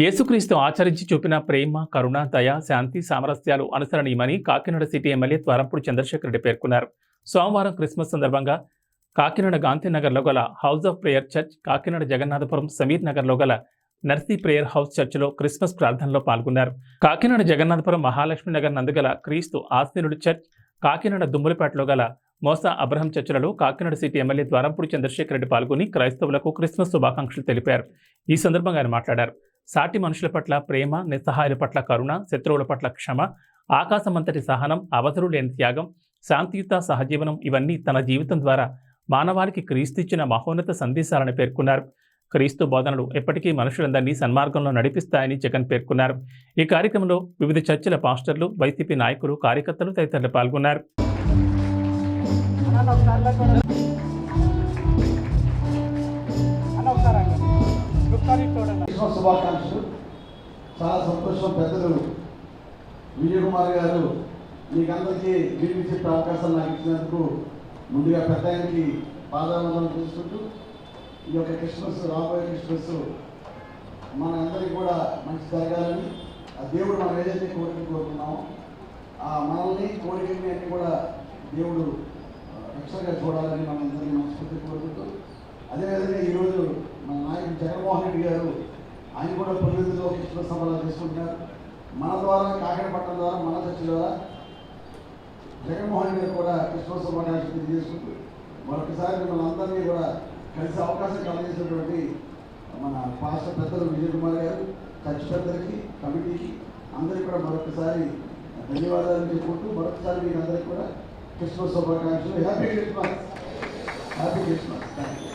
యేసుక్రీస్తు ఆచరించి చూపిన ప్రేమ కరుణ దయ శాంతి సామరస్యాలు అనుసరణీయమని కాకినాడ సిటీ ఎమ్మెల్యే ద్వారంపూడి చంద్రశేఖర్ రెడ్డి పేర్కొన్నారు. సోమవారం క్రిస్మస్ సందర్భంగా కాకినాడ గాంధీనగర్లో గల house of prayer church Kakinada Jagannathapuram Sameer నగర్లో గల నర్సీ ప్రేయర్ హౌస్ చర్చిలో క్రిస్మస్ ప్రార్థనలో పాల్గొన్నారు. కాకినాడ జగన్నాథపురం మహాలక్ష్మి నగర్ నందుగల క్రీస్తు ఆస్తినుడి చర్చ్ కాకినాడ దుమ్ములపేటలో గల మోసా అబ్రహం చర్చలలో కాకినాడ సిటీ ఎమ్మెల్యే ద్వారంపూడి చంద్రశేఖర్ రెడ్డి పాల్గొని క్రైస్తవులకు క్రిస్మస్ శుభాకాంక్షలు తెలిపారు. ఈ సందర్భంగా ఆయన మాట్లాడారు. సాటి మనుషుల పట్ల ప్రేమ నిస్సహాయుల పట్ల కరుణ శత్రువుల పట్ల క్షమ ఆకాశమంతటి సహనం అవసరం లేని త్యాగం శాంతియుత సహజీవనం ఇవన్నీ తన జీవితం ద్వారా మానవాళికి క్రీస్తు ఇచ్చిన మహోన్నత సందేశాలని పేర్కొన్నారు. క్రీస్తు బోధనలు ఎప్పటికీ మనుషులందరినీ సన్మార్గంలో నడిపిస్తాయని జగన్ పేర్కొన్నారు. ఈ కార్యక్రమంలో వివిధ చర్చల పాస్టర్లు వైసీపీ నాయకులు కార్యకర్తలు తదితరులు పాల్గొన్నారు. క్రిస్మస్ శుభాకాంక్షలు. చాలా సంతోషం పెద్దలు విజయ్ కుమార్ గారు మీకందరికీ వీడికి చెప్పే అవకాశం నాకు ఇచ్చినందుకు ముందుగా పెద్ద ఆయనకి పాదావందనం చేసుకుంటూ ఈ యొక్క క్రిస్మస్ రాబోయే క్రిస్మస్ మన అందరికీ కూడా మంచి జరగాలని ఆ దేవుడు మనం ఏదైతే కోరికలు కోరుకున్నామో ఆ మనల్ని కోరికల్ని అన్ని కూడా దేవుడు రక్షగా చూడాలని మనం మనస్ఫూర్తి కోరుకుంటూ అదేవిధంగా ఈరోజు మన నాయకుడు జగన్మోహన్ రెడ్డి గారు ఆయన కూడా పొలిదిలో క్రిస్మస్ సంబరాలు చేసుకుంటున్నారు మన ద్వారా కాకినాడపట్నం ద్వారా మన చర్చ ద్వారా జగన్మోహన్ రెడ్డి గారు కూడా క్రిస్మస్ శుభాకాంక్షలు తెలియజేసుకుంటూ మరొకసారి మిమ్మల్ని అందరినీ కూడా కలిసే అవకాశం కలిగేసినటువంటి మన పాస్టర్ పెద్దలు విజయ్ కుమార్ గారు చర్చ్ పెద్దలకి కమిటీకి అందరికీ కూడా మరొకసారి ధన్యవాదాలు చెప్పుకుంటూ మరొకసారి మీకు అందరికీ కూడా క్రిస్మస్ శుభాకాంక్షలు. Happy Christmas happy Christmas thank you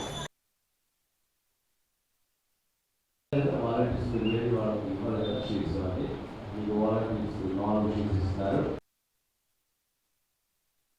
volunteers వెళ్ళి వాళ్ళకి ఇవ్వాలి షీట్స్ వాళ్ళకి మీకు వాలంటీర్స్ నాలుగు షీట్స్ ఇస్తారు